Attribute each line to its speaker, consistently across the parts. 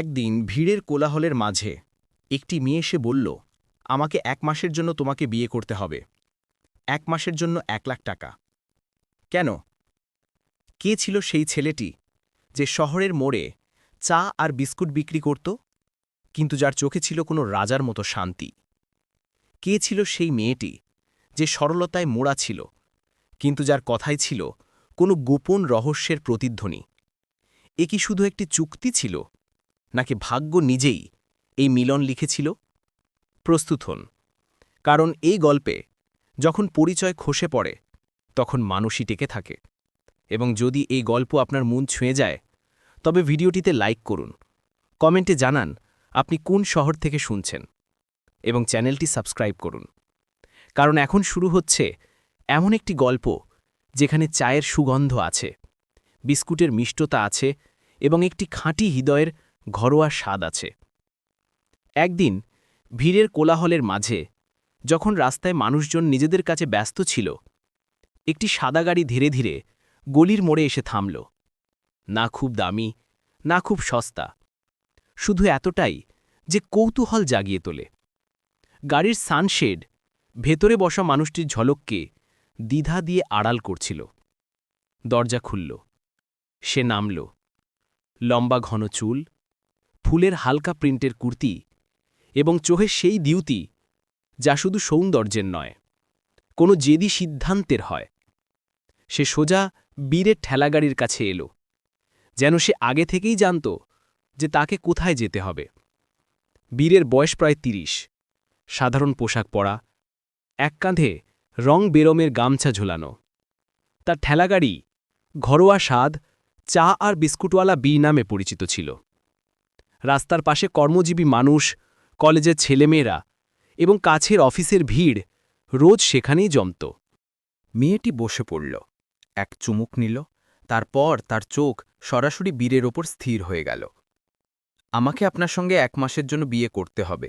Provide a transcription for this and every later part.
Speaker 1: একদিন ভিড়ের কোলাহলের মাঝে একটি মেয়ে এসে বলল, আমাকে এক মাসের জন্য তোমাকে বিয়ে করতে হবে। এক মাসের জন্য এক লাখ টাকা। কেন? কে ছিল সেই ছেলেটি যে শহরের মোড়ে চা আর বিস্কুট বিক্রি করত, কিন্তু যার চোখে ছিল কোনো রাজার মতো শান্তি? কে ছিল সেই মেয়েটি যে সরলতায় মোড়া ছিল, কিন্তু যার কথাই ছিল কোনো গোপন রহস্যের প্রতিধ্বনি? এ কি শুধু একটি চুক্তি ছিল? নাকি ভাগ্য নিজেই এই মিলন লিখেছিল? প্রস্তুত হন। কারণ এই গল্পে যখন পরিচয় খসে পড়ে, তখন মানুষই টেকে থাকে। এবং যদি এই গল্প আপনার মন ছুঁয়ে যায়, তবে ভিডিওটিতে লাইক করুন। কমেন্টে জানান আপনি কোন শহর থেকে শুনছেন। এবং চ্যানেলটি সাবস্ক্রাইব করুন। কারণ এখন শুরু হচ্ছে এমন একটি গল্প যেখানে চায়ের সুগন্ধ আছে, বিস্কুটের মিষ্টতা আছে এবং একটি খাঁটি হৃদয়ের ঘরোয়া স্বাদ আছে। একদিন, ভিড়ের কোলাহলের মাঝে, যখন রাস্তায় মানুষজন নিজেদের কাছে ব্যস্ত ছিল, একটি সাদা গাড়ি ধীরে ধীরে গলির মোড়ে এসে থামল। না খুব দামি, না খুব সস্তা, শুধু এতটাই যে কৌতূহল জাগিয়ে তোলে। গাড়ির সানশেড, ভেতরে বসা মানুষটির ঝলককে দ্বিধা দিয়ে আড়াল করছিল। দরজা খুলল, সে নামল, লম্বা ঘন চুল ফুলের হালকা প্রিন্টের কুর্তি এবং চোখে সেই দিউতি যা শুধু সৌন্দর্যের নয়, কোনো জেদি সিদ্ধান্তের হয়। সে সোজা বীরের ঠেলাগাড়ির কাছে এলো, যেন সে আগে থেকেই জানত যে তাকে কোথায় যেতে হবে। বীরের বয়স প্রায় তিরিশ, সাধারণ পোশাক পরা, এক কাঁধে রং বেরমের গামছা ঝোলানো। তার ঠেলাগাড়ি ঘরোয়া স্বাদ চা আর বিস্কুটওয়ালা বি নামে পরিচিত ছিল। রাস্তার পাশে কর্মজীবী মানুষ, কলেজের ছেলেমেয়েরা এবং কাছের অফিসের ভিড় রোজ সেখানেই জমত।
Speaker 2: মেয়েটি বসে পড়ল, এক চুমুক নিল, তারপর তার চোখ সরাসরি বীরের ওপর স্থির হয়ে গেল। আমাকে আপনার সঙ্গে এক মাসের জন্য বিয়ে করতে হবে।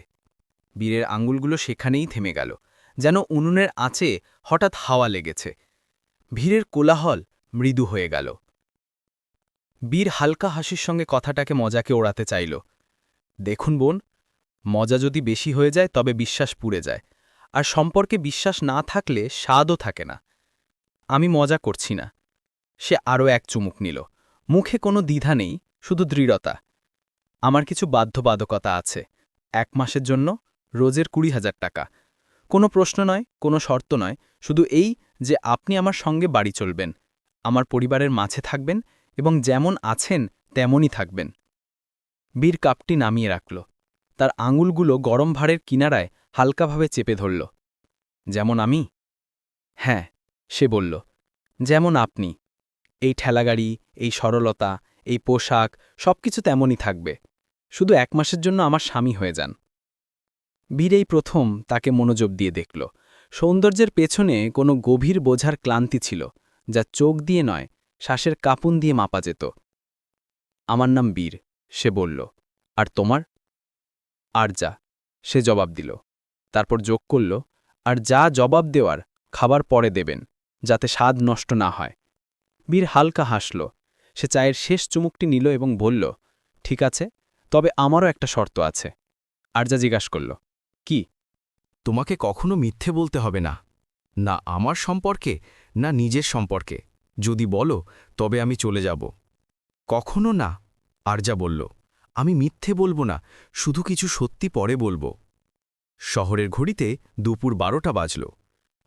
Speaker 2: বীরের আঙুলগুলো সেখানেই থেমে গেল, যেন উনুনের আঁচে হঠাৎ হাওয়া লেগেছে। ভিড়ের কোলাহল মৃদু হয়ে গেল। বীর হালকা হাসির সঙ্গে কথাটাকে মজাকে ওড়াতে চাইল। দেখুন বোন, মজা যদি বেশি হয়ে যায় তবে বিশ্বাস পুড়ে যায়। আর সম্পর্কে বিশ্বাস না থাকলে স্বাদও থাকে না। আমি মজা করছি না। সে আরও এক চুমুক নিল। মুখে কোনো দ্বিধা নেই, শুধু দৃঢ়তা। আমার কিছু বাধ্যবাধকতা আছে। এক মাসের জন্য রোজের কুড়ি হাজার টাকা। কোনো প্রশ্ন নয়, কোনো শর্ত নয়। শুধু এই যে আপনি আমার সঙ্গে বাড়ি চলবেন। আমার পরিবারের মাঝে থাকবেন এবং যেমন আছেন, তেমনই থাকবেন। বীর কাপটি নামিয়ে রাখল। তার আঙুলগুলো গরম ভাড়ের কিনারায় হালকাভাবে চেপে ধরল। যেমন আমি? হ্যাঁ সে বলল। যেমন আপনি। এই ঠেলাগাড়ি, এই সরলতা, এই পোশাক, সবকিছু তেমনই থাকবে। শুধু এক মাসের জন্য আমার স্বামী হয়ে যান। বীর এই প্রথম তাকে মনোযোগ দিয়ে দেখল। সৌন্দর্যের পেছনে কোনো গভীর বোঝার ক্লান্তি ছিল, যা চোখ দিয়ে নয় শ্বাসের কাপুন দিয়ে মাপা যেত। আমার নাম বীর, সে বলল, আর তোমার? আর যা, সে জবাব দিল। তারপর যোগ করল, আর যা জবাব দেওয়ার, খাবার পরে দেবেন, যাতে স্বাদ নষ্ট না হয়। বীর হালকা হাসল। সে চায়ের শেষ চুমুকটি নিল এবং বলল, ঠিক আছে, তবে আমারও একটা শর্ত আছে। আরজা জিজ্ঞাস করল, কি?
Speaker 3: তোমাকে কখনো মিথ্যে বলতে হবে না। না আমার সম্পর্কে, না নিজের সম্পর্কে। যদি বলো, তবে আমি চলে যাব। কখনো না, আরজা বলল। আমি মিথ্যে বলব না, শুধু কিছু সত্যি পরে বলব। শহরের ঘড়িতে দুপুর বারোটা বাজল।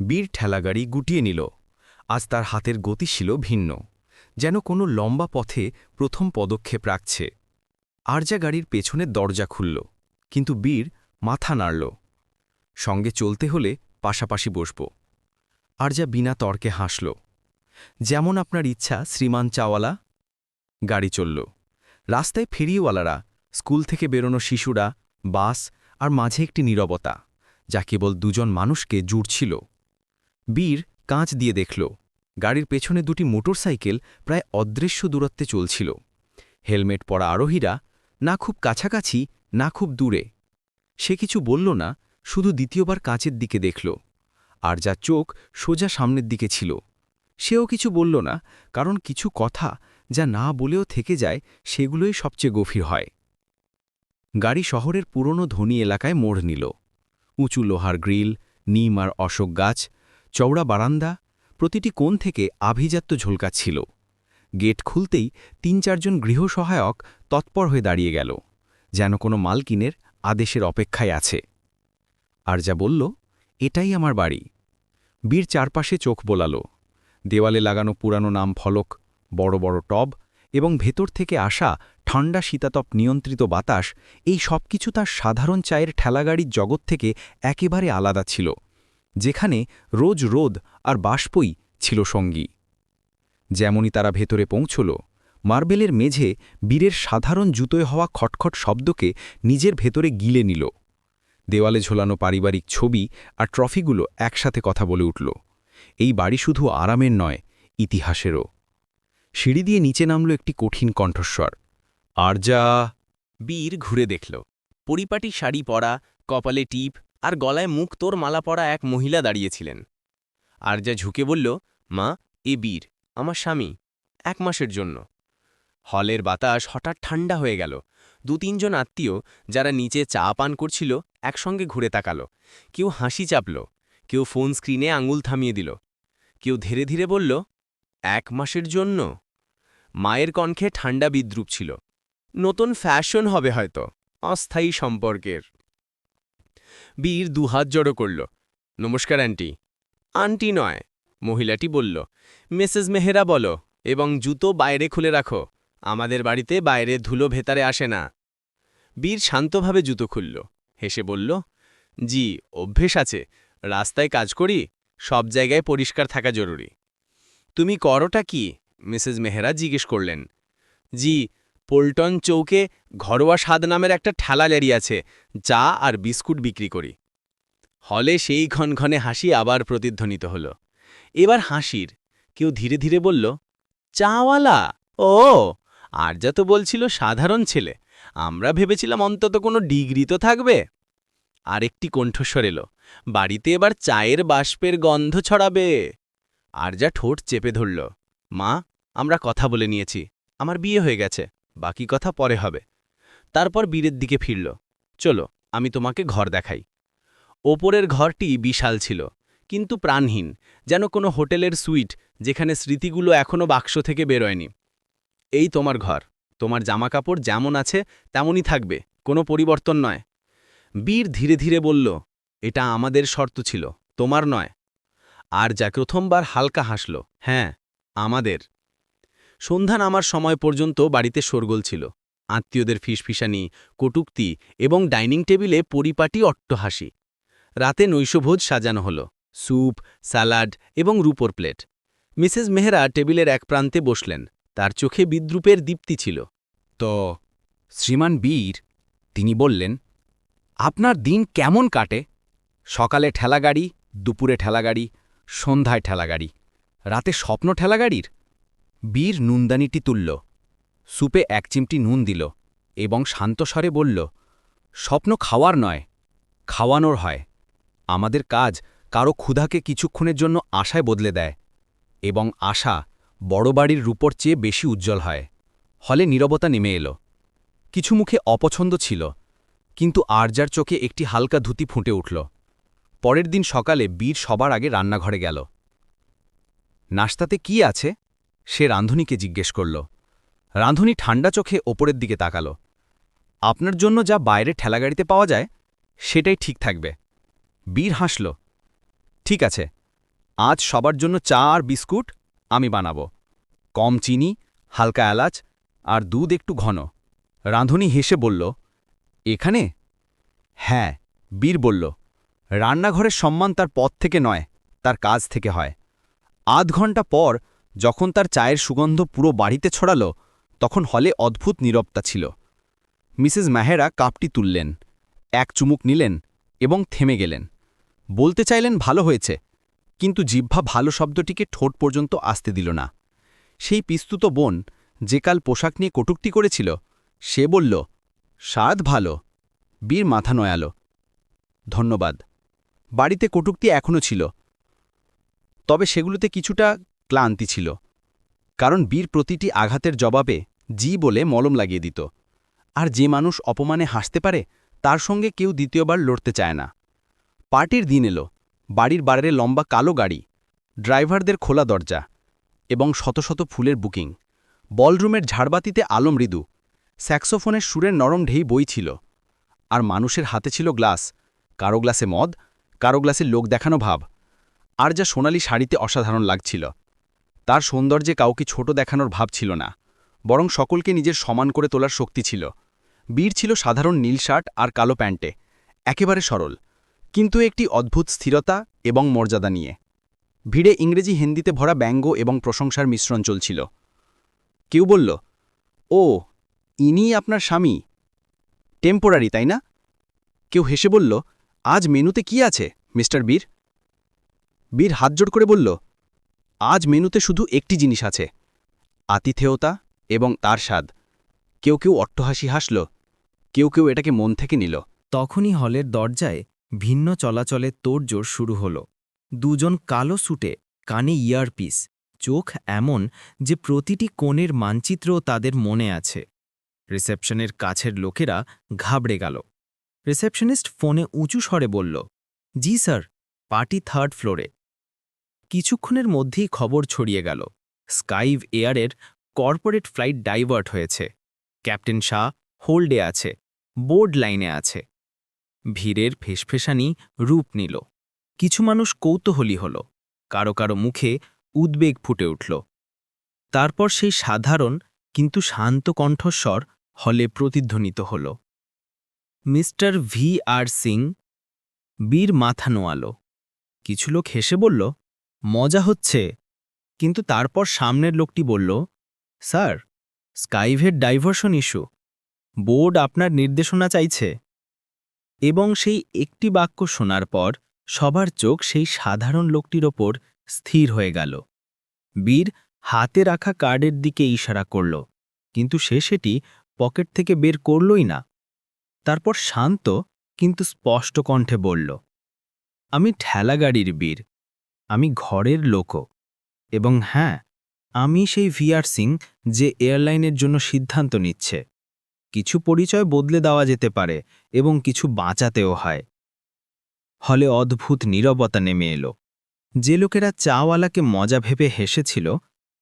Speaker 3: বীর ঠেলাগাড়ি গুটিয়ে নিল। আজ তার হাতের গতি ছিল ভিন্ন। যেন কোনো লম্বা পথে প্রথম পদক্ষেপ রাখছে। আরজা গাড়ির পেছনে দরজা খুলল, কিন্তু বীর মাথা নাড়ল। সঙ্গে চলতে হলে পাশাপাশি বসব। আরজা বিনা তর্কে হাসল। যেমন আপনার ইচ্ছা, শ্রীমান চাওয়ালা। গাড়ি চলল। রাস্তায় ফেরিওয়ালারা, স্কুল থেকে বেরোনো শিশুরা, বাস আর মাঝে একটি নীরবতা, যা কেবল দুজন মানুষকে জুড়ছিল। বীর কাঁচ দিয়ে দেখল, গাড়ির পেছনে দুটি মোটরসাইকেল প্রায় অদৃশ্য দূরত্বে চলছিল। হেলমেট পরা আরোহীরা, না খুব কাছাকাছি, না খুব দূরে। সে কিছু বলল না, শুধু দ্বিতীয়বার কাঁচের দিকে দেখল, আর যা চোখ সোজা সামনের দিকে ছিল। সেও কিছু বলল না, কারণ কিছু কথা যা না বলেও থেকে যায় সেগুলোই সবচেয়ে গভীর হয়। গাড়ি শহরের পুরনো ধনী এলাকায় মোড় নিল। উঁচু লোহার গ্রিল, নিম আর অশোক গাছ, চওড়া বারান্দা, প্রতিটি কোণ থেকে আভিজাত্য ঝলকাচ্ছিল গেট খুলতেই তিন চারজন গৃহসহায়ক তৎপর হয়ে দাঁড়িয়ে গেল, যেন কোনো মালকিনের আদেশের অপেক্ষায় আছে। আর যা বলল, এটাই আমার বাড়ি। বীর চারপাশে চোখ বোলালো। দেওয়ালে লাগানো পুরানো নাম ফলক, বড় বড় টব এবং ভেতর থেকে আসা ঠান্ডা শীতাতপ নিয়ন্ত্রিত বাতাস, এই সব কিছু তার সাধারণ চায়ের ঠেলাগাড়ির জগৎ থেকে একেবারে আলাদা ছিল, যেখানে রোজ রোদ আর বাষ্পই ছিল সঙ্গী। যেমনই তারা ভেতরে পৌঁছল, মার্বেলের মেঝে বীরের সাধারণ জুতোয় হওয়া খটখট শব্দকে নিজের ভেতরে গিলে নিল। দেওয়ালে ঝোলানো পারিবারিক ছবি আর ট্রফিগুলো একসাথে কথা বলে উঠল। এই বাড়ি শুধু আরামের নয়, ইতিহাসেরও। সিঁড়ি দিয়ে নিচে নামল একটি কঠিন কণ্ঠস্বর। আর যা
Speaker 2: বীর ঘুরে দেখল। পরিপাটি শাড়ি পরা, কপালে টিপ, আর গলায় মুখ তোর মালা পরা এক মহিলা দাঁড়িয়েছিলেন। আর যা ঝুঁকে বলল, মা, এ বীর, আমার স্বামী, এক মাসের জন্য। হলের বাতাস হঠাৎ ঠান্ডা হয়ে গেল। দু তিনজন আত্মীয়, যারা নিচে চা পান করছিল, একসঙ্গে ঘুরে তাকালো। কেউ হাসি চাপল, কেউ ফোন স্ক্রিনে আঙুল থামিয়ে দিল। কেউ ধীরে ধীরে বলল, এক মাসের জন্য? মায়ের কণ্ঠে ঠান্ডা বিদ্রুপ ছিল। নতুন ফ্যাশন হবে হয়তো, অস্থায়ী সম্পর্কের। বীর দুহাত জড়ো করল। নমস্কার, আন্টি। আন্টি নয়, মহিলাটি বলল। মিসেস মেহেরা বলো, এবং জুতো বাইরে খুলে রাখো। আমাদের বাড়িতে বাইরে ধুলো ভেতারে আসে না। বীর শান্তভাবে জুতো খুলল। হেসে বলল, জি, অভ্যেস আছে। রাস্তায় কাজ করি সব জায়গায় পরিষ্কার থাকা জরুরি। তুমি করোটা কি? মিসেস মেহেরা জিজ্ঞেস করলেন। জি, পোল্টন চৌকে ঘরোয়া স্বাদ নামের একটা ঠেলা লেরি আছে চা আর বিস্কুট বিক্রি করি। হলে সেই ঘনঘনে হাসি আবার প্রতিধ্বনিত হল। এবার হাসির, কেউ ধীরে ধীরে বলল, চাওয়ালা, ও আরজা তো বলছিল সাধারণ ছেলে, আমরা ভেবেছিলাম অন্তত কোনো ডিগ্রি তো থাকবে। আরেকটি কণ্ঠস্বর এলো বাড়িতে এবার চায়ের বাষ্পের গন্ধ ছড়াবে। আর যা ঠোঁট চেপে ধরল। মা, আমরা কথা বলে নিয়েছি। আমার বিয়ে হয়ে গেছে। বাকি কথা পরে হবে। তারপর বীরের দিকে ফিরল। চলো, আমি তোমাকে ঘর দেখাই। ওপরের ঘরটি বিশাল ছিল, কিন্তু প্রাণহীন, যেন কোনো হোটেলের সুইট, যেখানে স্মৃতিগুলো এখনও বাক্স থেকে বেরোয়নি। এই তোমার ঘর। তোমার জামাকাপড় যেমন আছে, তেমনই থাকবে। কোনো পরিবর্তন নয়। বীর ধীরে ধীরে বলল এটা আমাদের শর্ত ছিল, তোমার নয়। আর যা প্রথমবার হালকা হাসল হ্যাঁ আমাদের। সন্ধ্যা নামার সময় পর্যন্ত বাড়িতে শোরগোল ছিল। আত্মীয়দের ফিসফিসানি, কটুক্তি এবং ডাইনিং টেবিলে পরিপাটি অট্টহাসি। রাতে নৈশভোজ সাজানো হল, স্যুপ, স্যালাড এবং রুপোর প্লেট। মিসেস মেহরা টেবিলের এক প্রান্তে বসলেন, তার চোখে বিদ্রুপের দীপ্তি ছিল।
Speaker 3: তো, শ্রীমান বীর, তিনি বললেন, আপনার দিন কেমন কাটে? সকালে ঠেলাগাড়ি, দুপুরে ঠেলাগাড়ি, সন্ধ্যায় ঠেলাগাড়ি। রাতে স্বপ্ন ঠেলাগাড়ির? বীর নুনদানিটি তুলল। সুপে এক চিমটি নুন দিল এবং শান্তস্বরে বলল, স্বপ্ন খাওয়ার নয়, খাওয়ানোর হয়। আমাদের কাজ কারও ক্ষুধাকে কিছুক্ষণের জন্য আশায় বদলে দেয় এবং আশা বড় বাড়ির রূপর চেয়ে বেশি উজ্জ্বল হয়। হলে নীরবতা নেমে এলো। কিছু মুখে অপছন্দ ছিল, কিন্তু আরজার চোখে একটি হালকা ধুতি ফুটে উঠল। পরের দিন সকালে বীর সবার আগে রান্নাঘরে গেল। নাস্তাতে কি আছে? সে রাঁধুনিকে জিজ্ঞেস করল। রাঁধুনি ঠান্ডা চোখে ওপরের দিকে তাকাল। আপনার জন্য যা বাইরে ঠেলাগাড়িতে পাওয়া যায়, সেটাই ঠিক থাকবে। বীর হাসল। ঠিক আছে, আজ সবার জন্য চা আর বিস্কুট আমি বানাবো। কম চিনি, হালকা এলাচ আর দুধ একটু ঘন। রাঁধুনি হেসে বলল, এখানে? হ্যাঁ বীর বলল রান্নাঘরের সম্মান তার পথ থেকে নয়, তার কাজ থেকে হয়। আধ ঘণ্টা পর যখন তার চায়ের সুগন্ধ পুরো বাড়িতে ছড়াল, তখন হলে অদ্ভুত নীরবতা ছিল। মিসেস মেহেরা কাপটি তুললেন, এক চুমুক নিলেন এবং থেমে গেলেন। বলতে চাইলেন ভালো হয়েছে, কিন্তু জিহ্বা ভালো শব্দটিকে ঠোঁট পর্যন্ত আসতে দিল না। সেই পিস্তুত বোন যে কাল পোশাক নিয়ে কটুক্তি করেছিল, সে বলল, স্বাদ ভালো, বীর মাথা নয়াল। ধন্যবাদ। বাড়িতে কটুক্তি এখনও ছিল। তবে সেগুলোতে কিছুটা ক্লান্তি ছিল। কারণ বীর প্রতিটি আঘাতের জবাবে জি বলে মলম লাগিয়ে দিত।
Speaker 2: আর যে মানুষ অপমানে হাসতে পারে, তার সঙ্গে কেউ দ্বিতীয়বার লড়তে চায় না। পার্টির দিন এলো। বাড়ির বাড়ারে লম্বা কালো গাড়ি, ড্রাইভারদের খোলা দরজা এবং শত শত ফুলের বুকিং। বলরুমের ঝাড়বাতিতে আলো মৃদু। স্যাক্সোফোনের সুরের নরম ঢেই বই ছিল। আর মানুষের হাতে ছিল গ্লাস। কারও গ্লাসে মদ কারও গ্লাসে লোক দেখানো ভাব, আর যা সোনালি শাড়িতে অসাধারণ লাগছিল। তার সৌন্দর্যে কাউকে ছোট দেখানোর ভাব ছিল না, বরং সকলকে নিজের সমান করে তোলার শক্তি ছিল। বীর ছিল সাধারণ নীল শার্ট আর কালো প্যান্টে, একেবারে সরল, কিন্তু একটি অদ্ভুত স্থিরতা এবং মর্যাদা নিয়ে। ভিড়ে ইংরেজি হিন্দিতে ভরা ব্যঙ্গ এবং প্রশংসার মিশ্রণ চলছিল। কেউ বলল, ও ইনি আপনার স্বামী? টেম্পোরারি, তাই না? কেউ হেসে বলল আজ মেনুতে কি আছে, মিস্টার বীর? বীর হাত হাতজোড় করে বলল, আজ মেনুতে শুধু একটি জিনিস আছে, আতিথেয়তা এবং তার স্বাদ। কেউ কেউ অট্টহাসি হাসল, কেউ কেউ এটাকে মন থেকে নিল।
Speaker 1: তখনই হলের দরজায় ভিন্ন চলাচলে তোড়জোড় শুরু হল। দুজন কালো স্যুটে, কানে ইয়ারপিস, চোখ এমন যে প্রতিটি কোণের মানচিত্রও তাদের মনে আছে। রিসেপশনের কাছের লোকেরা ঘাবড়ে গেল। রিসেপশনিস্ট ফোনে উঁচু স্বরে বলল, জি স্যার, পার্টি থার্ড ফ্লোরে। কিছুক্ষণের মধ্যেই খবর ছড়িয়ে গেল। স্কাইভ এয়ারের কর্পোরেট ফ্লাইট ডাইভার্ট হয়েছে। ক্যাপ্টেন শাহ হোল্ডে আছে, বোর্ড লাইনে আছে। ভিড়ের ফেসফেসানি রূপ নিল। কিছু মানুষ কৌতূহলী হল। কারও কারও মুখে উদ্বেগ ফুটে উঠল। তারপর সেই সাধারণ কিন্তু শান্ত কণ্ঠস্বর হলে প্রতিধ্বনিত হল। মিস্টার ভি আর সিং বীর মাথা নোয়ালো। কিছু লোক হেসে বলল, মজা হচ্ছে। কিন্তু তারপর সামনের লোকটি বলল, স্যার, স্কাইভের ডাইভার্সন ইস্যু। বোর্ড আপনার নির্দেশনা চাইছে। এবং সেই একটি বাক্য শোনার পর সবার চোখ সেই সাধারণ লোকটির ওপর স্থির হয়ে গেল। বীর হাতে রাখা কার্ডের দিকে ইশারা করল, কিন্তু সে সেটি পকেট থেকে বের করলই না। তারপর শান্ত কিন্তু স্পষ্ট কণ্ঠে বলল, আমি ঠেলাগাড়ির বীর। আমি ঘরের লোকও। এবং হ্যাঁ আমি সেই ভিআর সিং যে এয়ারলাইনের জন্য সিদ্ধান্ত নিচ্ছে। কিছু পরিচয় বদলে দেওয়া যেতে পারে এবং কিছু বাঁচাতেও হয়। হলে অদ্ভুত নীরবতা নেমে এলো। যে লোকেরা চাওয়ালাকে মজা ভেবে হেসেছিল,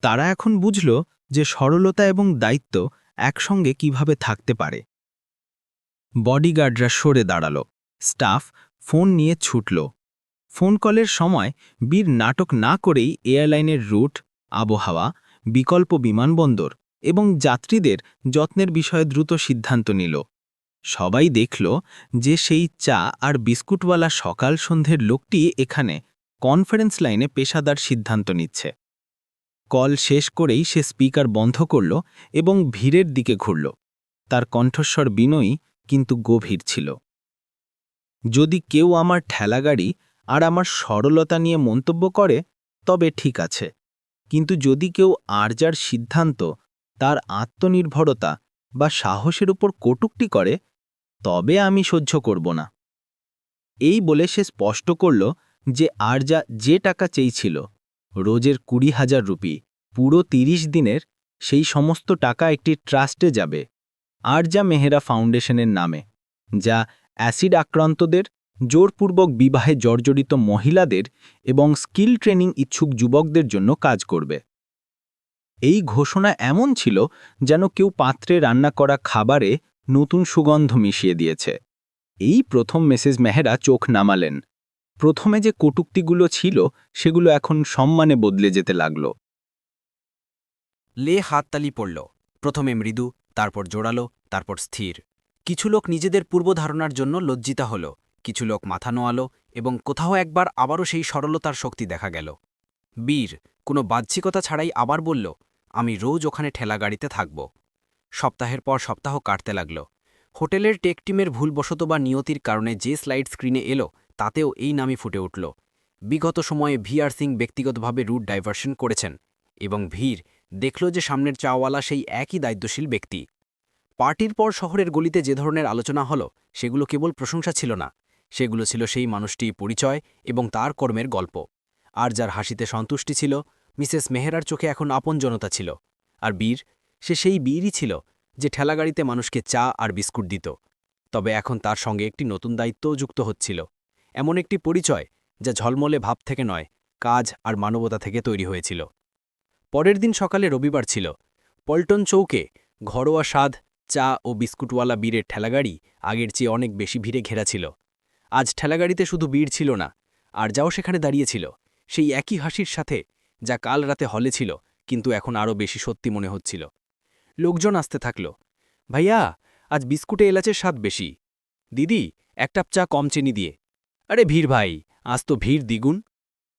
Speaker 1: তারা এখন বুঝল যে সরলতা এবং দায়িত্ব একসঙ্গে কীভাবে থাকতে পারে। বডিগার্ডরা সরে দাঁড়াল। স্টাফ ফোন নিয়ে ছুটল। ফোন কলের সময় বীর নাটক না করেই এয়ারলাইনের রুট, আবহাওয়া, বিকল্প বিমানবন্দর এবং যাত্রীদের যত্নের বিষয়ে দ্রুত সিদ্ধান্ত নিল। সবাই দেখল যে সেই চা আর বিস্কুটওয়ালা সকাল সন্ধ্যের লোকটি এখানে কনফারেন্স লাইনে পেশাদার সিদ্ধান্ত নিচ্ছে। কল শেষ করেই সে স্পিকার বন্ধ করল এবং ভিড়ের দিকে ঘুরল। তার কণ্ঠস্বর বিনয়ী কিন্তু গভীর ছিল। যদি কেউ আমার ঠেলাগাড়ি আর আমার সরলতা নিয়ে মন্তব্য করে, তবে ঠিক আছে। কিন্তু যদি কেউ আর্যার সিদ্ধান্ত, তার আত্মনির্ভরতা বা সাহসের উপর কটুক্তি করে, তবে আমি সহ্য করব না। এই বলে সে স্পষ্ট করল যে আর্যা যে টাকা চেয়েছিল, রোজের কুড়ি হাজার রুপি, পুরো তিরিশ দিনের, সেই সমস্ত টাকা একটি ট্রাস্টে যাবে। আর্যা মেহেরা ফাউন্ডেশনের নামে, যা অ্যাসিড আক্রান্তদের, জোরপূর্বক বিবাহে জর্জরিত মহিলাদের এবং স্কিল ট্রেনিং ইচ্ছুক যুবকদের জন্য কাজ করবে। এই ঘোষণা এমন ছিল যেন কেউ পাত্রে রান্না করা খাবারে নতুন সুগন্ধ মিশিয়ে দিয়েছে। এই প্রথম মেসেজ মেহেরা চোখ নামালেন। প্রথমে যে কটুক্তিগুলো ছিল, সেগুলো এখন সম্মানে বদলে যেতে লাগল।
Speaker 4: লে হাততালি পড়ল। প্রথমে মৃদু, তারপর জোরালো তারপর স্থির। কিছু লোক নিজেদের পূর্বধারণার জন্য লজ্জিতা হল। কিছু লোক মাথা নোয়ালো এবং কোথাও একবার আবারও সেই সরলতার শক্তি দেখা গেল। বীর, কোনো বাহ্যিকতা ছাড়াই আবার বলল, আমি রোজ ওখানে ঠেলাগাড়িতে থাকব। সপ্তাহের পর সপ্তাহ কাটতে লাগল। হোটেলের টেক টিমের ভুলবশত বা নিয়তির কারণে যে স্লাইড স্ক্রিনে এলো, তাতেও এই নামই ফুটে উঠল। বিগত সময়ে ভিআর সিং ব্যক্তিগতভাবে রুট ডাইভার্সন করেছেন এবং ভিড় দেখল যে সামনের চাওয়ালা সেই একই দায়িত্বশীল ব্যক্তি। পার্টির পর শহরের গলিতে যে ধরনের আলোচনা হল, সেগুলো কেবল প্রশংসা ছিল না। সেগুলো ছিল সেই মানুষটি পরিচয় এবং তার কর্মের গল্প। আর যার হাসিতে সন্তুষ্টি ছিল, মিসেস মেহেরার চোখে এখন আপন জনতা ছিল। আর বীর, সে সেই বীরই ছিল যে ঠেলাগাড়িতে মানুষকে চা আর বিস্কুট দিত। তবে এখন তার সঙ্গে একটি নতুন দায়িত্বও যুক্ত হচ্ছিল। এমন একটি পরিচয় যা ঝলমলে ভাব থেকে নয়, কাজ আর মানবতা থেকে তৈরি হয়েছিল। পরের দিন সকালে রবিবার ছিল। পল্টন চৌকে ঘরোয়া স্বাদ চা ও বিস্কুটওয়ালা বীরের ঠেলাগাড়ি আগের চেয়ে অনেক বেশি ভিড়ে ঘেরা ছিল। আজ ঠেলাগাড়িতে শুধু বীর ছিল না, আর যাও সেখানে দাঁড়িয়েছিল সেই একই হাসির সাথে, যা কাল রাতে হলে ছিল, কিন্তু এখন আরও বেশি সত্যি মনে হচ্ছিল। লোকজন আসতে থাকল, ভাইয়া, আজ বিস্কুটে এলাচের স্বাদ বেশি। দিদি, এক কাপ চা কম চিনি দিয়ে। আরে ভিড় ভাই, আজ তো ভিড় দ্বিগুণ।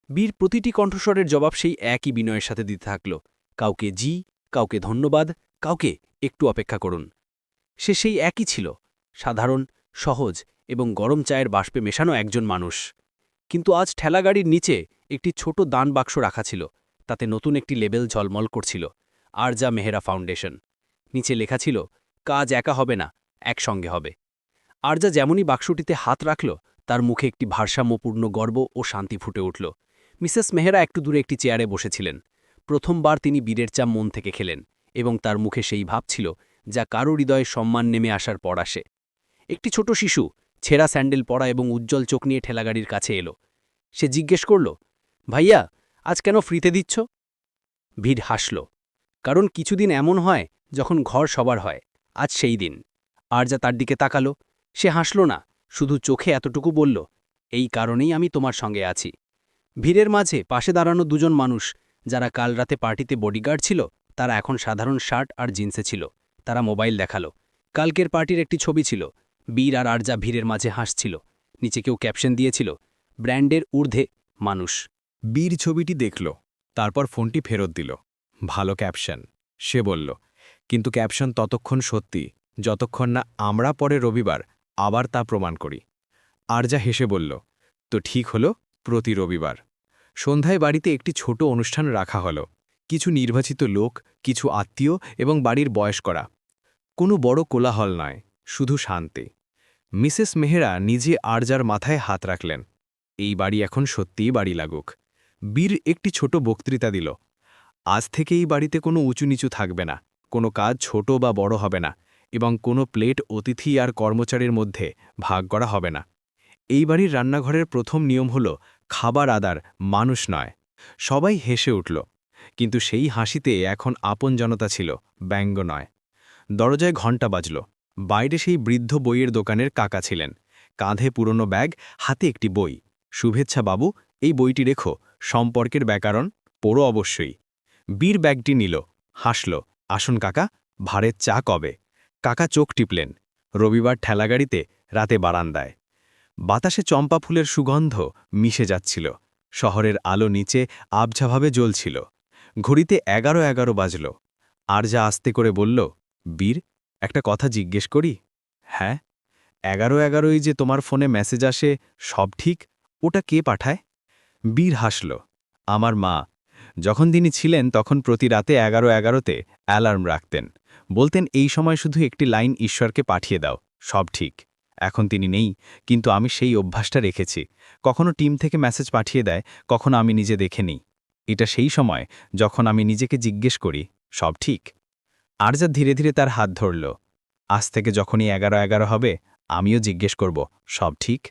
Speaker 4: বীর প্রতিটি কণ্ঠস্বরের জবাব সেই একই বিনয়ের সাথে দিতে থাকল, কাউকে জি, কাউকে ধন্যবাদ, কাউকে একটু অপেক্ষা করুন। সে সেই একই ছিল, সাধারণ, সহজ এবং গরম চায়ের বাষ্পে মেশানো একজন মানুষ। কিন্তু আজ ঠেলাগাড়ির নিচে একটি ছোট দান বাক্স রাখা ছিল, তাতে নতুন একটি লেবেল ঝলমল করছিল, আরজা মেহেরা ফাউন্ডেশন। নিচে লেখা ছিল, কাজ একা হবে না, একসঙ্গে হবে। আরজা যেমনই বাক্সটিতে হাত রাখল, তার মুখে একটি ভারসাম্যপূর্ণ গর্ব ও শান্তি ফুটে উঠল। মিসেস মেহেরা একটু দূরে একটি চেয়ারে বসেছিলেন। প্রথমবার তিনি বীরের চা মন থেকে খেলেন এবং তার মুখে সেই ভাব ছিল যা কারও হৃদয়ে সম্মান নেমে আসার পর আসে। একটি ছোট শিশু ছেঁড়া স্যান্ডেল পরা এবং উজ্জ্বল চোখ নিয়ে ঠেলাগাড়ির কাছে এলো। সে জিজ্ঞেস করল, ভাইয়া, আজ কেন ফ্রিতে দিচ্ছ? ভিড় হাসল, কারণ কিছুদিন এমন হয় যখন ঘর সবার হয়, আজ সেই দিন। আর যা তার দিকে তাকালো, সে হাসল না, শুধু চোখে এতটুকু বলল, এই কারণেই আমি তোমার সঙ্গে আছি। ভিড়ের মাঝে পাশে দাঁড়ানো দুজন মানুষ, যারা কাল রাতে পার্টিতে বডিগার্ড ছিল, তারা এখন সাধারণ শার্ট আর জিন্সে ছিল। তারা মোবাইল দেখাল। কালকের পার্টির একটি ছবি ছিল। বীর আর আরজা ভিড়ের মাঝে হাসছিল। নিচে কেউ ক্যাপশন দিয়েছিল, ব্র্যান্ডের ঊর্ধ্বে মানুষ।
Speaker 3: বীর ছবিটি দেখল, তারপর ফোনটি ফেরত দিল। ভালো ক্যাপশন, সে বলল। কিন্তু ক্যাপশন ততক্ষণ সত্যি, যতক্ষণ না আমরা পরে রবিবার আবার তা প্রমাণ করি। আরজা হেসে বলল, তো ঠিক হলো প্রতি রবিবার। সন্ধ্যায় বাড়িতে একটি ছোট অনুষ্ঠান রাখা হলো। কিছু নির্বাচিত লোক, কিছু আত্মীয় এবং বাড়ির বয়স্করা। কোনো বড় কোলাহল নয় শুধু শান্তি। মিসেস মেহেরা নিজে আরজার মাথায় হাত রাখলেন। এই বাড়ি এখন সত্যিই বাড়ি লাগুক। বীর একটি ছোট বক্তৃতা দিল। আজ থেকে এই বাড়িতে কোনো উঁচু নিচু থাকবে না, কোনো কাজ ছোট বা বড় হবে না, এবং কোনো প্লেট অতিথি আর কর্মচারীর মধ্যে ভাগ করা হবে না। এই বাড়ির রান্নাঘরের প্রথম নিয়ম হল, খাবার আদার, মানুষ নয়। সবাই হেসে উঠল, কিন্তু সেই হাসিতে এখন আপন জনতা ছিল, ব্যঙ্গ নয়। দরজায় ঘণ্টা বাজল। বাইরে সেই বৃদ্ধ বইয়ের দোকানের কাকা ছিলেন। কাঁধে পুরনো ব্যাগ, হাতে একটি বই। শুভেচ্ছা বাবু, এই বইটি রেখো। সম্পর্কের ব্যাকরণ, পড়ো অবশ্যই। বীর ব্যাগটি নিল, হাসল। আসুন কাকা ভারের চা কবে? কাকা চোখ টিপলেন। রবিবার ঠেলাগাড়িতে, রাতে বারান্দায়। বাতাসে চম্পা ফুলের সুগন্ধ মিশে যাচ্ছিল। শহরের আলো নিচে আবঝাভাবে জ্বলছিল। ঘড়িতে এগারো এগারো বাজল। আর যা আস্তে করে বলল বীর, একটা কথা জিজ্ঞেস করি? হ্যাঁ এগারো এগারোই যে তোমার ফোনে মেসেজ আসে, সব ঠিক, ওটা কে পাঠায়? বীর হাসল, আমার মা, যখন তিনি ছিলেন তখন প্রতি রাতে এগারো এগারোতে অ্যালার্ম রাখতেন, বলতেন এই সময় শুধু একটি লাইন ঈশ্বরকে পাঠিয়ে দাও, সব ঠিক, এখন তিনি নেই, কিন্তু আমি সেই অভ্যাসটা রেখেছি, কখনো টিম থেকে মেসেজ পাঠিয়ে দেয়, কখনো আমি নিজে দেখে নিই, এটা সেই সময় যখন আমি নিজেকে জিজ্ঞেস করি, সব ঠিক আর যা ধীরে ধীরে তার হাত ধরল। আজ থেকে যখনই এগারো এগারো হবে, আমিও জিজ্ঞেস করব, সব ঠিক?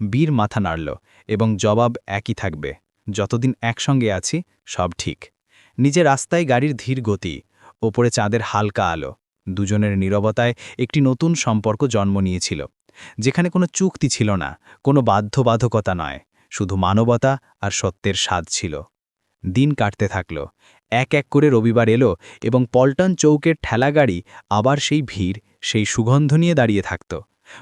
Speaker 3: বীর মাথা নাড়ল এবং জবাব একই থাকবে, যতদিন একসঙ্গে আছি, সব ঠিক। নিজে রাস্তায় গাড়ির ধীর গতি, ওপরে চাঁদের হালকা আলো, দুজনের নীরবতায় একটি নতুন সম্পর্ক জন্ম নিয়েছিল, যেখানে কোনো চুক্তি ছিল না, কোনো বাধ্যবাধকতা নয়, শুধু মানবতা আর সত্যের স্বাদ ছিল। দিন কাটতে থাকল এক এক করে রবিবার এলো এবং পল্টন চৌকের ঠেলাগাড়ি আবার সেই ভিড়, সেই সুগন্ধ নিয়ে দাঁড়িয়ে থাকত।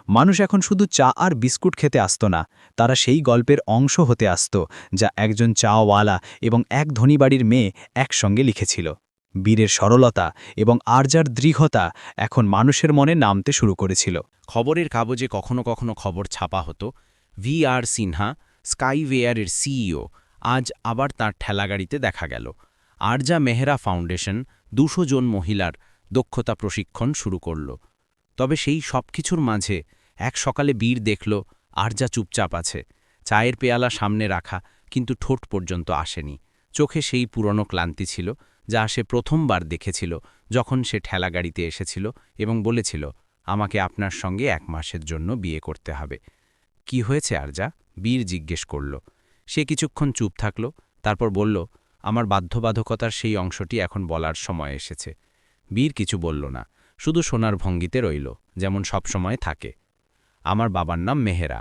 Speaker 3: মানুষ এখন শুধু চা আর বিস্কুট খেতে আসত না, তারা সেই গল্পের অংশ হতে আসত, যা একজন চাওয়ালা এবং এক ধনী বাড়ির মেয়ে একসঙ্গে লিখেছিল। বীরের সরলতা এবং আর্যার দৃঢ়তা এখন মানুষের মনে নামতে শুরু করেছিল।
Speaker 1: খবরের কাগজে কখনো কখনো খবর ছাপা হতো, ভি আর সিনহা, স্কাইওয়েয়ারের সিইও, আজ আবার তার ঠেলাগাড়িতে দেখা গেল। আরজা মেহরা ফাউন্ডেশন দুশো জন মহিলার দক্ষতা প্রশিক্ষণ শুরু করল। তবে সেই সব কিছুর মাঝে এক সকালে বীর দেখল, আরজা চুপচাপ আছে। চায়ের পেয়ালা সামনে রাখা কিন্তু ঠোঁট পর্যন্ত আসেনি। চোখে সেই পুরনো ক্লান্তি ছিল, যা সে প্রথমবার দেখেছিল যখন সে ঠেলাগাড়িতে এসেছিল এবং বলেছিল, আমাকে আপনার সঙ্গে এক মাসের জন্য বিয়ে করতে হবে। কি হয়েছে আরজা? বীর জিজ্ঞেস করল। সে কিছুক্ষণ চুপ থাকল, তারপর বলল আমার বাধ্যবাধকতার সেই অংশটি এখন বলার সময় এসেছে। বীর কিছু বলল না, শুধু সোনার ভঙ্গিতে রইল, যেমন সবসময় থাকে। আমার বাবার নাম মেহেরা,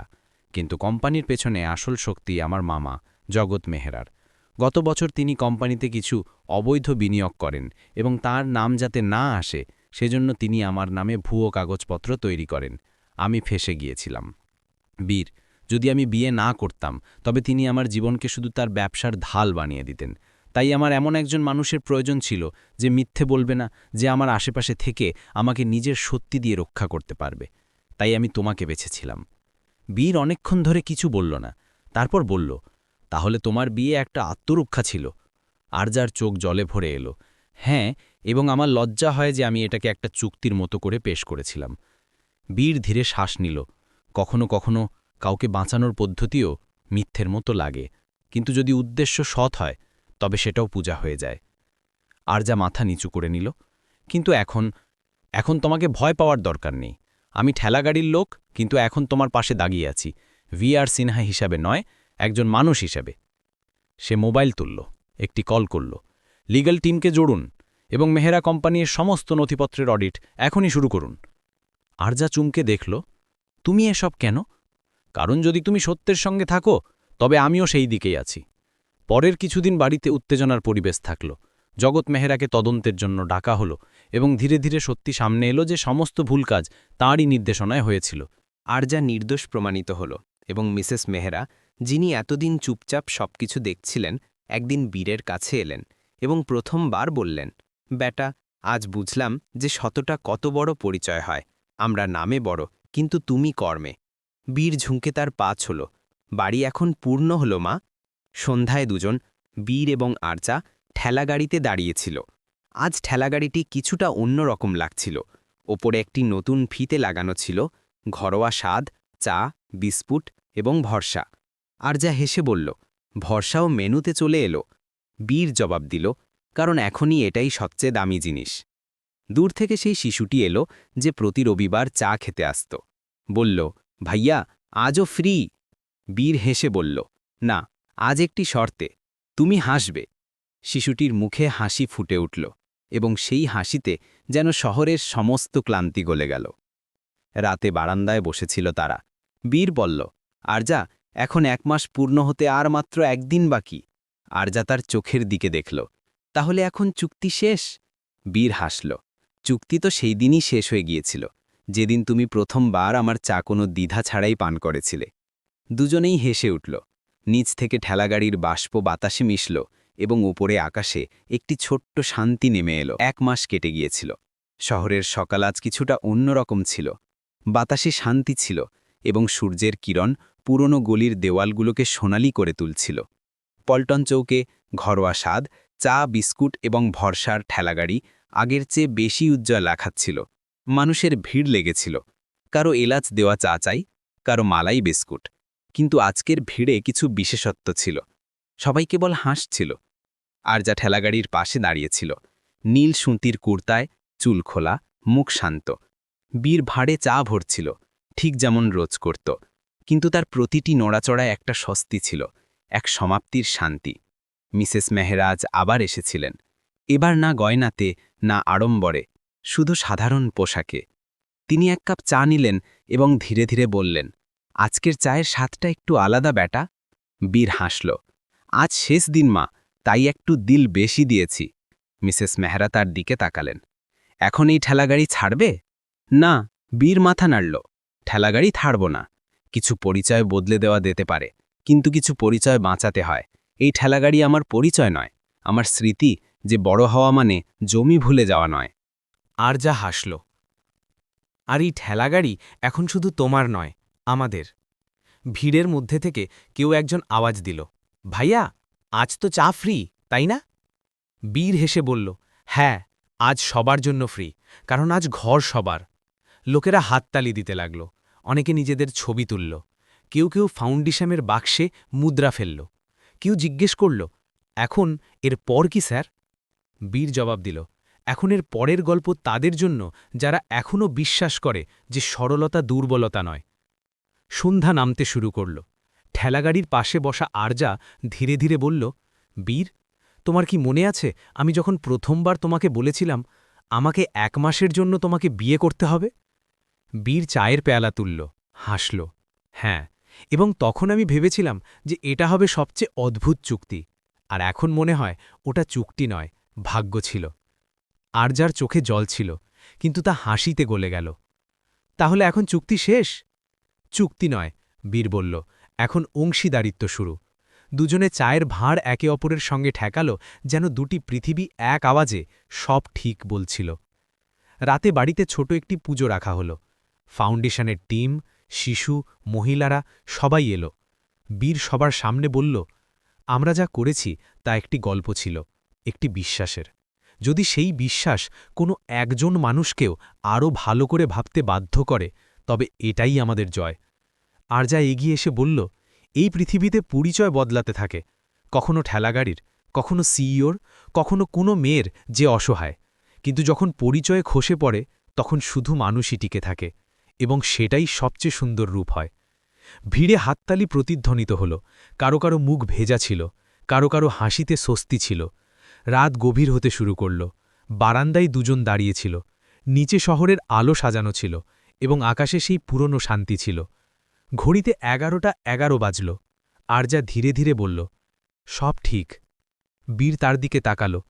Speaker 1: কিন্তু কোম্পানির পেছনে আসল শক্তি আমার মামা, জগৎ মেহেরার। গত বছর তিনি কোম্পানিতে কিছু অবৈধ বিনিয়োগ করেন এবং তার নাম যাতে না আসে, সেজন্য তিনি আমার নামে ভুয়ো কাগজপত্র তৈরি করেন। আমি ফেসে গিয়েছিলাম। বীর, যদি আমি বিয়ে না করতাম, তবে তিনি আমার জীবনকে শুধু তার ব্যবসার ঢাল বানিয়ে দিতেন। তাই আমার এমন একজন মানুষের প্রয়োজন ছিল যে মিথ্যে বলবে না, যে আমার আশেপাশে থেকে আমাকে নিজের সত্যি দিয়ে রক্ষা করতে পারবে। তাই আমি তোমাকে বেছেছিলাম। বীর অনেকক্ষণ ধরে কিছু বলল না। তারপর বলল, তাহলে তোমার বিয়ে একটা আত্মরক্ষা ছিল। আর যার চোখ জলে ভরে এলো। হ্যাঁ এবং আমার লজ্জা হয় যে আমি এটাকে একটা চুক্তির মতো করে পেশ করেছিলাম। বীর ধীরে শ্বাস নিল, কখনো কখনো কাউকে বাঁচানোর পদ্ধতিও মিথ্যের মতো লাগে। কিন্তু যদি উদ্দেশ্য সৎ হয় তবে সেটাও পূজা হয়ে যায়। আর যা মাথা নিচু করে নিল, কিন্তু এখন এখন তোমাকে ভয় পাওয়ার দরকার নেই। আমি ঠেলাগাড়ির লোক, কিন্তু এখন তোমার পাশে দাগিয়ে আছি। ভি আর সিনহা হিসাবে নয়, একজন মানুষ হিসাবে। সে মোবাইল তুলল, একটি কল করল, লিগাল টিমকে জড়ুন এবং মেহেরা কোম্পানির সমস্ত নথিপত্রের অডিট এখনই শুরু করুন। আর যা চুমকে দেখল, তুমি এসব কেন? কারণ যদি তুমি সত্যের সঙ্গে থাকো, তবে আমিও সেই দিকেই আছি। পরের কিছুদিন বাড়িতে উত্তেজনার পরিবেশ থাকল। জগৎ মেহেরাকে তদন্তের জন্য ডাকা হলো এবং ধীরে ধীরে সত্যি সামনে এলো যে সমস্ত ভুল কাজ তাঁরই নির্দেশনায় হয়েছিল।
Speaker 2: আর যা নির্দোষ প্রমাণিত হল এবং মিসেস মেহরা, যিনি এতদিন চুপচাপ সবকিছু দেখছিলেন, একদিন বীরের কাছে এলেন এবং প্রথমবার বললেন, বেটা, আজ বুঝলাম যে শতটা কত বড় পরিচয় হয়। আমরা নামে বড়, কিন্তু তুমি কর্মে। বীর ঝুঁকে তার পা ছল। বাড়ি এখন পূর্ণ হল মা। সন্ধ্যায় দুজন, বীর এবং আরচা, ঠেলাগাড়িতে দাঁড়িয়েছিল। আজ ঠেলাগাড়িটি কিছুটা অন্যরকম লাগছিল। ওপরে একটি নতুন ফিতে লাগানো ছিল, ঘরোয়া স্বাদ, চা, বিস্কুট এবং ভরসা। আর যা হেসে বলল, ভরসাও মেনুতে চলে এলো। বীর জবাব দিল, কারণ এখনই এটাই সবচেয়ে দামি জিনিস। দূর থেকে সেই শিশুটি এলো যে প্রতি রবিবার চা খেতে আসত। বলল, ভাইয়া, আজও ফ্রি। বীর হেসে বলল, না আজ একটি শর্তে, তুমি হাসবে। শিশুটির মুখে হাসি ফুটে উঠল এবং সেই হাসিতে যেন শহরের সমস্ত ক্লান্তি গলে গেল। রাতে বারান্দায় বসেছিল তারা। বীর বলল, আরজা, এখন এক মাস পূর্ণ হতে আর মাত্র একদিন বাকি। আরজা তার চোখের দিকে দেখল। তাহলে এখন চুক্তি শেষ? বীর হাসল, চুক্তি তো সেই দিনই শেষ হয়ে গিয়েছিল। যেদিন তুমি প্রথমবার আমার চা কোনো দ্বিধা ছাড়াই পান করেছিলে। দুজনেই হেসে উঠল নিচ থেকে ঠেলাগাড়ির বাষ্প বাতাসে মিশল এবং উপরে আকাশে একটি ছোট্ট শান্তি নেমে এলো। এক মাস কেটে গিয়েছিল। শহরের সকাল আজ কিছুটা অন্যরকম ছিল। বাতাসে শান্তি ছিল এবং সূর্যের কিরণ পুরনো গলির দেওয়ালগুলোকে সোনালি করে তুলছিল। পল্টন চৌকে ঘরোয়া স্বাদ, চা, বিস্কুট এবং ভরসার ঠেলাগাড়ি আগের চেয়ে বেশি উজ্জ্বল লাখাচ্ছিল মানুষের ভিড় লেগেছিল। কারও এলাচ দেওয়া চা চাই, কারও মালাই বিস্কুট। কিন্তু আজকের ভিড়ে কিছু বিশেষত্ব ছিল। সবাই কেবল হাসছিল। আর যা ঠেলাগাড়ির পাশে দাঁড়িয়েছিল। নীল সুঁতির কুর্তায় চুল খোলা, মুখ শান্ত। বীর ভাড়ে চা ভরছিল, ঠিক যেমন রোজ করত। কিন্তু তার প্রতিটি নড়াচড়ায় একটা স্বস্তি ছিল, এক সমাপ্তির শান্তি। মিসেস মেহরাজ আবার এসেছিলেন। এবার না গয়নাতে, না আড়ম্বরে, শুধু সাধারণ পোশাকে। তিনি এক কাপ চা নিলেন এবং ধীরে ধীরে বললেন আজকের চায়ের স্বাদটা একটু আলাদা ব্যাটা। বীর হাসল। আজ শেষ দিন মা, তাই একটু দিল বেশি দিয়েছি। মিসেস মেহরা তার দিকে তাকালেন। এখন এই ঠেলাগাড়ি ছাড়বে? না, বীর মাথা নাড়ল। ঠেলাগাড়ি ছাড়ব না। কিছু পরিচয় বদলে দেওয়া যেতে পারে, কিন্তু কিছু পরিচয় বাঁচাতে হয়। এই ঠেলাগাড়ি আমার পরিচয় নয়, আমার স্মৃতি যে বড় হওয়া মানে জমি ভুলে যাওয়া নয়।
Speaker 5: আর যা হাসল। আর এই ঠেলাগাড়ি এখন শুধু তোমার নয় আমাদের। ভিড়ের মধ্যে থেকে কেউ একজন আওয়াজ দিল, ভাইয়া, আজ তো চা ফ্রি, তাই না? বীর হেসে বলল হ্যাঁ আজ সবার জন্য ফ্রি, কারণ আজ ঘর সবার। লোকেরা হাততালি দিতে লাগল, অনেকে নিজেদের ছবি তুলল, কেউ কেউ ফাউন্ডেশনের বাক্সে মুদ্রা ফেলল, কেউ জিজ্ঞেস করল, এখন এর পর কি, স্যার? বীর জবাব দিল, এখন এর পরের গল্প তাদের জন্য, যারা এখনও বিশ্বাস করে যে সরলতা দুর্বলতা নয় সন্ধ্যা নামতে শুরু করল। ঠেলাগাড়ির পাশে বসা আরজা ধীরে ধীরে বলল, বীর, তোমার কি মনে আছে, আমি যখন প্রথমবার তোমাকে বলেছিলাম, আমাকে এক মাসের জন্য তোমাকে বিয়ে করতে হবে? বীর চায়ের পেয়ালা তুলল, হাসল হ্যাঁ এবং তখন আমি ভেবেছিলাম যে এটা হবে সবচেয়ে অদ্ভুত চুক্তি, আর এখন মনে হয় ওটা চুক্তি নয়, ভাগ্য ছিল। আর যার চোখে জল ছিল, কিন্তু তা হাসিতে গলে গেল, তাহলে এখন চুক্তি শেষ? চুক্তি নয়, বীর বলল। এখন অংশীদারিত্ব শুরু। দুজনে চায়ের ভাঁড় একে অপরের সঙ্গে ঠেকাল যেন দুটি পৃথিবী এক আওয়াজে সব ঠিক বলছিল। রাতে বাড়িতে ছোট একটি পুজো রাখা হল। ফাউন্ডেশনের টিম, শিশু, মহিলারা সবাই এলো। বীর সবার সামনে বলল, আমরা যা করেছি তা একটি গল্প ছিল, একটি বিশ্বাসের। যদি সেই বিশ্বাস কোনো একজন মানুষকেও আরও ভালো করে ভাবতে বাধ্য করে তবে এটাই আমাদের জয়। আর যা এগিয়ে এসে বলল, এই পৃথিবীতে পরিচয় বদলাতে থাকে। কখনো ঠেলাগাড়ির, কখনো সিইওর, কখনো কোনো মেয়ের যে অসহায়। কিন্তু যখন পরিচয়ে খসে পড়ে, তখন শুধু মানুষই টিকে থাকে এবং সেটাই সবচেয়ে সুন্দর রূপ হয়। ভিড়ে হাততালি প্রতিধ্বনিত হল। কারও কারও মুখ ভেজা ছিল, কারও কারও হাসিতে স্বস্তি ছিল। রাত গভীর হতে শুরু করল। বারান্দায় দুজন দাঁড়িয়েছিল নিচে শহরের আলো সাজানো ছিল। এবং আকাশে সেই পুরনো শান্তি ছিল। ঘড়িতে এগারোটা এগারো বাজল। আর যা ধীরে ধীরে বলল, সব ঠিক বীর তার দিকে তাকালো।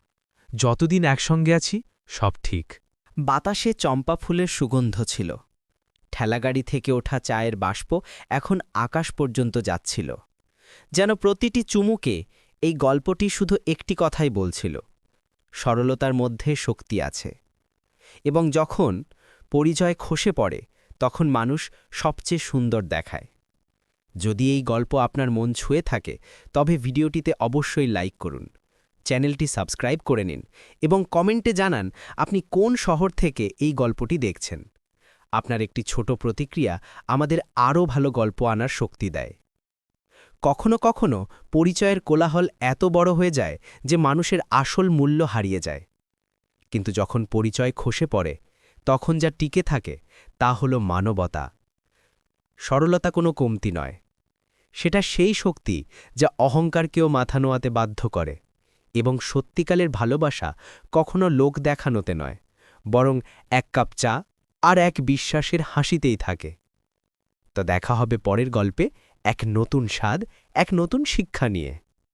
Speaker 5: যতদিন একসঙ্গে আছি, সব ঠিক
Speaker 6: বাতাসে চম্পা ফুলের সুগন্ধ ছিল। ঠেলাগাড়ি থেকে ওঠা চায়ের বাষ্প এখন আকাশ পর্যন্ত যাচ্ছিল। যেন প্রতিটি চুমুকে এই গল্পটি শুধু একটি কথাই বলছিল। সরলতার মধ্যে শক্তি আছে। এবং যখন পরিচয় খসে পড়ে, তখন মানুষ সবচেয়ে সুন্দর দেখায়। যদি এই গল্প আপনার মন ছুঁয়ে থাকে, তবে ভিডিওটিতে অবশ্যই লাইক করুন। চ্যানেলটি সাবস্ক্রাইব করে নিন এবং কমেন্টে জানান আপনি কোন শহর থেকে এই গল্পটি দেখছেন। আপনার একটি ছোট প্রতিক্রিয়া আমাদের আরও ভালো গল্প আনার শক্তি দেয়। কখনো কখনো পরিচয়ের কোলাহল এত বড় হয়ে যায় যে মানুষের আসল মূল্য হারিয়ে যায়। কিন্তু যখন পরিচয় খসে পড়ে তখন যা টিকে থাকে তা হল মানবতা। সরলতা কোনো কমতি নয়। সেটা সেই শক্তি যা অহংকারকেও মাথা নোয়াতে বাধ্য করে এবং সত্যিকালের ভালোবাসা কখনো লোক দেখানোতে নয়, বরং এক কাপ চা আর এক বিশ্বাসের হাসিতেই থাকে। তো দেখা হবে পরের গল্পে এক নতুন স্বাদ, এক নতুন শিক্ষা নিয়ে।